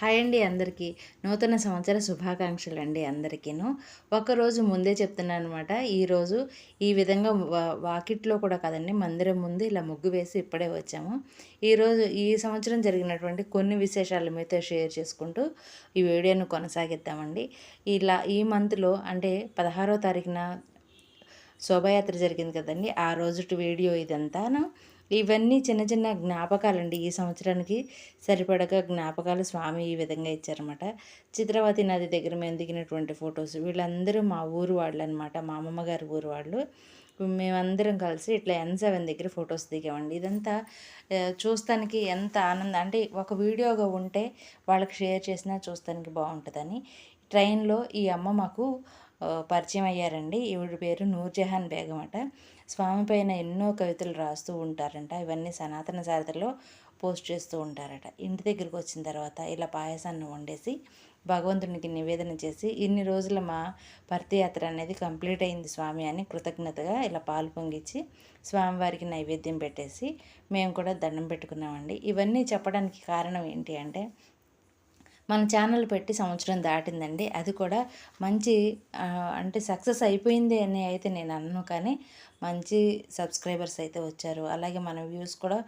Hi అండి అందరికీ. నూతన సంవత్సర శుభాకాంక్షలు అండి అందరికీను. ఒకరోజు ముందే చెప్తున్నాను అనమాట ఈరోజు ఈ విధంగా వా వాకిట్లో కూడా కదండి మందిరం ముందు ఇలా ముగ్గు వేసి ఇప్పుడే వచ్చాము. ఈరోజు ఈ సంవత్సరం జరిగినటువంటి కొన్ని విశేషాలు మీతో షేర్ చేసుకుంటూ ఈ వీడియోను కొనసాగిద్దామండి. ఇలా ఈ మంత్లో అంటే పదహారో తారీఖున శోభాయాత్ర జరిగింది కదండి ఆ రోజు వీడియో ఇదంతాను. ఇవన్నీ చిన్న చిన్న జ్ఞాపకాలండి. ఈ సంవత్సరానికి సరిపడగా జ్ఞాపకాలు స్వామి ఈ విధంగా ఇచ్చారన్నమాట. చిత్రవతి నది దగ్గర మేము దిగినటువంటి ఫొటోస్ వీళ్ళందరూ మా ఊరు వాళ్ళు అనమాట మా అమ్మమ్మ గారి ఊరు వాళ్ళు. మేమందరం కలిసి ఇట్లా ఎన్ సెవెన్ దగ్గర ఫొటోస్ దిగామండి. ఇదంతా చూస్తానికి ఎంత ఆనందం అంటే ఒక వీడియోగా ఉంటే వాళ్ళకి షేర్ చేసినా చూస్తానికి బాగుంటుందని. ట్రైన్లో ఈ అమ్మ మాకు పరిచయం అయ్యారండి. ఈవిడ పేరు నూర్జహాన్ బేగం అట స్వామి పైన ఎన్నో కవితలు రాస్తూ ఉంటారంట. ఇవన్నీ సనాతన సారథలో పోస్ట్ చేస్తూ ఉంటారట. ఇంటి దగ్గరికి వచ్చిన తర్వాత ఇలా పాయసాన్ని వండేసి భగవంతునికి నివేదన చేసి ఇన్ని రోజుల మా పర్తియాత్ర అనేది కంప్లీట్ అయింది స్వామి అని కృతజ్ఞతగా ఇలా పాలు పొంగిచ్చి స్వామివారికి నైవేద్యం పెట్టేసి మేము కూడా దండం పెట్టుకున్నామండి. ఇవన్నీ చెప్పడానికి కారణం ఏంటి అంటే మన ఛానల్ పెట్టి సంవత్సరం దాటిందండి. అది కూడా మంచి అంటే సక్సెస్ అయిపోయింది అని అయితే నేను అన్ను కానీ మంచి సబ్స్క్రైబర్స్ అయితే వచ్చారు. అలాగే మన వ్యూస్ కూడా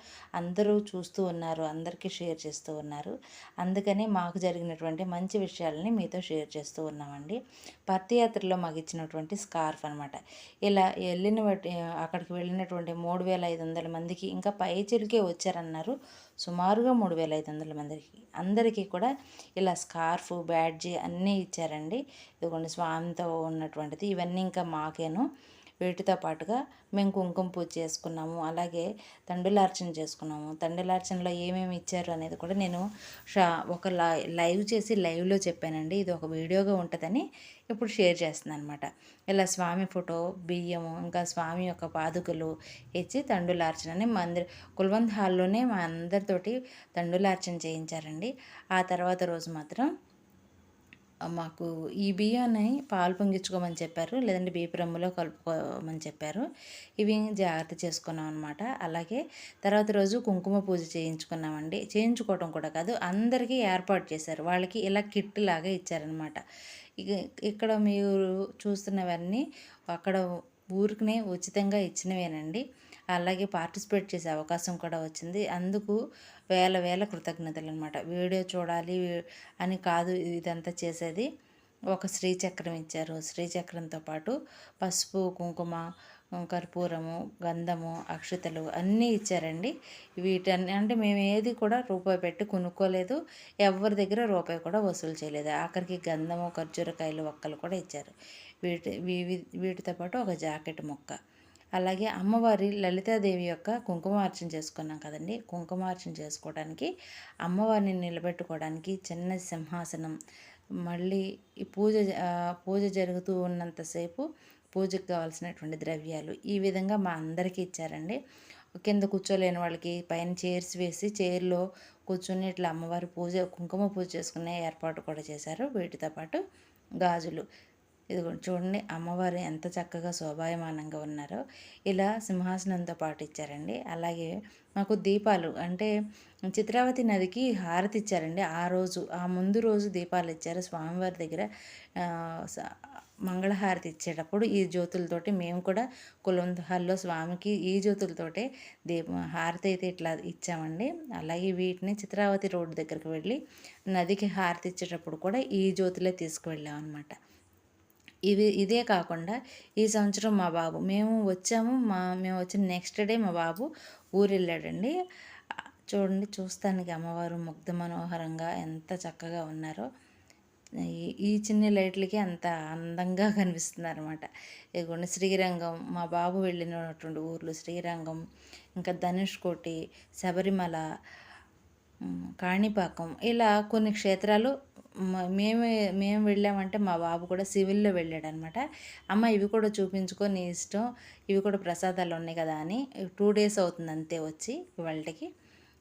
అందరూ చూస్తూ ఉన్నారు. అందరికీ షేర్ చేస్తూ ఉన్నారు. అందుకని మాకు జరిగినటువంటి మంచి విషయాలని మీతో షేర్ చేస్తూ ఉన్నామండి. పర్తియాత్రలో మాకు ఇచ్చినటువంటి స్కార్ఫ్ అనమాట ఇలా వెళ్ళిన అక్కడికి వెళ్ళినటువంటి మూడు వేల ఐదు వందల మందికి ఇంకా పై చిలికే వచ్చారన్నారు. సుమారుగా మూడు వేల ఐదు వందల మందికి అందరికీ కూడా ఇలా స్కార్ఫ్ బ్యాడ్జీ అన్నీ ఇచ్చారండి. ఇదిగోండి స్వామితో ఉన్నటువంటిది. ఇవన్నీ ఇంకా మాకేను. వీటితో పాటుగా మేము కుంకుమ పూజ చేసుకున్నాము అలాగే తండ్రులార్చన చేసుకున్నాము. తండులార్చనలో ఏమేమి ఇచ్చారు అనేది కూడా నేను షా ఒక లైవ్ చేసి లైవ్లో చెప్పానండి. ఇది ఒక వీడియోగా ఉంటుందని ఇప్పుడు షేర్ చేస్తున్నాను అనమాట ఇలా స్వామి ఫోటో బియ్యము ఇంకా స్వామి యొక్క పాదుకలు ఇచ్చి తండులార్చనని మందిర కుల్వంత్ హాల్లోనే మా అందరితోటి తండ్రులార్చన చేయించారండి. ఆ తర్వాత రోజు మాత్రం మాకు ఈ బియ్యాన్ని పాలు పొంగించుకోమని చెప్పారు లేదంటే బియ్యపు రమ్ములో కలుపుకోమని చెప్పారు. ఇవి జాగ్రత్త చేసుకున్నాం అనమాట అలాగే తర్వాత రోజు కుంకుమ పూజ చేయించుకున్నామండి. చేయించుకోవడం కూడా కాదు అందరికీ ఏర్పాటు చేశారు. వాళ్ళకి ఇలా కిట్ లాగా ఇచ్చారనమాట ఇక్కడ మీరు చూస్తున్నవన్నీ అక్కడ ఊరికినే ఉచితంగా ఇచ్చినవేనండి. అలాగే పార్టిసిపేట్ చేసే అవకాశం కూడా వచ్చింది. అందుకు వేల వేల కృతజ్ఞతలు అనమాట వీడియో చూడాలి అని కాదు ఇదంతా చేసేది. ఒక శ్రీచక్రం ఇచ్చారు. శ్రీచక్రంతో పాటు పసుపు కుంకుమ కర్పూరము గంధము అక్షతలు అన్నీ ఇచ్చారండి. వీటన్ని అంటే మేము ఏది కూడా రూపాయి పెట్టి కొనుక్కోలేదు. ఎవరి దగ్గర రూపాయి కూడా వసూలు చేయలేదు. ఆఖరికి గంధము ఖర్జూరకాయలు ఒక్కలు కూడా ఇచ్చారు. వీటి వీటితో పాటు ఒక జాకెట్ మొక్క. అలాగే అమ్మవారి లలితాదేవి యొక్క కుంకుమార్చన చేసుకున్నాం కదండి. కుంకుమార్చన చేసుకోవడానికి అమ్మవారిని నిలబెట్టుకోవడానికి చిన్న సింహాసనం మళ్ళీ ఈ పూజ పూజ జరుగుతూ ఉన్నంతసేపు పూజకు కావాల్సినటువంటి ద్రవ్యాలు ఈ విధంగా మా అందరికీ ఇచ్చారండి. కింద కూర్చోలేని వాళ్ళకి పైన చైర్స్ వేసి చైర్లో కూర్చొని ఇట్లా అమ్మవారి పూజ కుంకుమ పూజ చేసుకునే ఏర్పాటు కూడా చేశారు. వీటితో పాటు గాజులు ఇది చూడండి అమ్మవారు ఎంత చక్కగా శోభాయమానంగా ఉన్నారో. ఇలా సింహాసనంతో పాటు ఇచ్చారండి. అలాగే మాకు దీపాలు అంటే చిత్రావతి నదికి హారతి ఇచ్చారండి. ఆ రోజు ఆ ముందు రోజు దీపాలు ఇచ్చారు. స్వామివారి దగ్గర మంగళహారతి ఇచ్చేటప్పుడు ఈ జ్యోతులతోటి మేము కూడా కులంతహాల్లో స్వామికి ఈ జ్యోతులతోటే దీప హారతి అయితే ఇట్లా ఇచ్చామండి. అలాగే వీటిని చిత్రావతి రోడ్డు దగ్గరికి వెళ్ళి నదికి హారతి ఇచ్చేటప్పుడు కూడా ఈ జ్యోతులే తీసుకువెళ్ళాం అనమాట ఇవి ఇదే కాకుండా ఈ సంవత్సరం మా బాబు మేము వచ్చాము మా మేము వచ్చిన నెక్స్ట్ డే మా బాబు ఊరు వెళ్ళాడండి చూడండి చూస్తానికి అమ్మవారు ముగ్ధ మనోహరంగా ఎంత చక్కగా ఉన్నారో. ఈ చిన్న లైట్లకి అంత అందంగా కనిపిస్తుంది అనమాట ఇదిగోండి శ్రీరంగం మా బాబు వెళ్ళినటువంటి ఊర్లు శ్రీరంగం ఇంకా ధనుష్కోటి శబరిమల కాణిపాకం ఇలా కొన్ని క్షేత్రాలు మేము మేము వెళ్ళామంటే మా బాబు కూడా సివిల్లో వెళ్ళాడనమాట. అమ్మ ఇవి కూడా చూపించుకో నీ ఇష్టం ఇవి కూడా ప్రసాదాలు ఉన్నాయి కదా అని టూ డేస్ అవుతుంది అంతే వచ్చి వాళ్ళకి.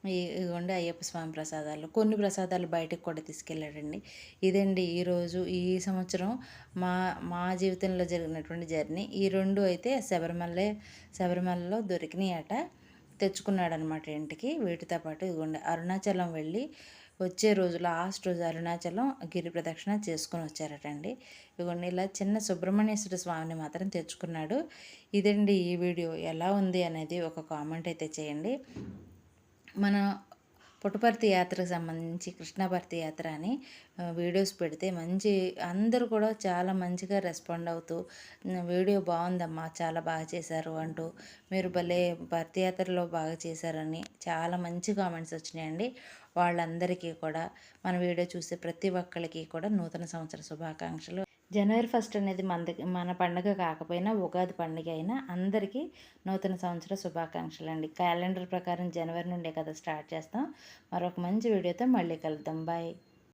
ఇదిగోండి అయ్యప్ప స్వామి ప్రసాదాలు. కొన్ని ప్రసాదాలు బయటకు కూడా తీసుకెళ్ళాడండి. ఇదండి ఈరోజు ఈ సంవత్సరం మా మా జీవితంలో జరిగినటువంటి జర్నీ. ఈ రెండు అయితే శబరిమల శబరిమలలో దొరికినాయి అట తెచ్చుకున్నాడు అనమాట ఇంటికి. వీటితో పాటు ఇదిగోండి అరుణాచలం వెళ్ళి వచ్చే రోజు లాస్ట్ రోజు అరుణాచలం గిరి ప్రదక్షిణ చేసుకుని వచ్చారటండి. ఇదిగోండి ఇలా చిన్న సుబ్రహ్మణ్యేశ్వర స్వామిని మాత్రం తెచ్చుకున్నాడు. ఇదండి ఈ వీడియో ఎలా ఉంది అనేది ఒక కామెంట్ అయితే చేయండి. మన పుట్టపర్తి యాత్రకు సంబంధించి కృష్ణభర్తి యాత్ర అని వీడియోస్ పెడితే మంచి అందరూ కూడా చాలా మంచిగా రెస్పాండ్ అవుతూ వీడియో బాగుందమ్మా చాలా బాగా చేశారు అంటూ మీరు భలే భర్తీ యాత్రలో బాగా చేశారని చాలా మంచి కామెంట్స్ వచ్చినాయండి. వాళ్ళందరికీ కూడా మన వీడియో చూసే ప్రతి ఒక్కరికి కూడా నూతన సంవత్సర శుభాకాంక్షలు. జనవరి ఫస్ట్ అనేది మన మన పండుగ కాకపోయినా ఉగాది పండుగ అయినా అందరికీ నూతన సంవత్సర శుభాకాంక్షలు అండి క్యాలెండర్ ప్రకారం జనవరి నుండే కదా స్టార్ట్ చేస్తాం. మరొక మంచి వీడియోతో మళ్ళీ కలుద్దాం. బాయ్.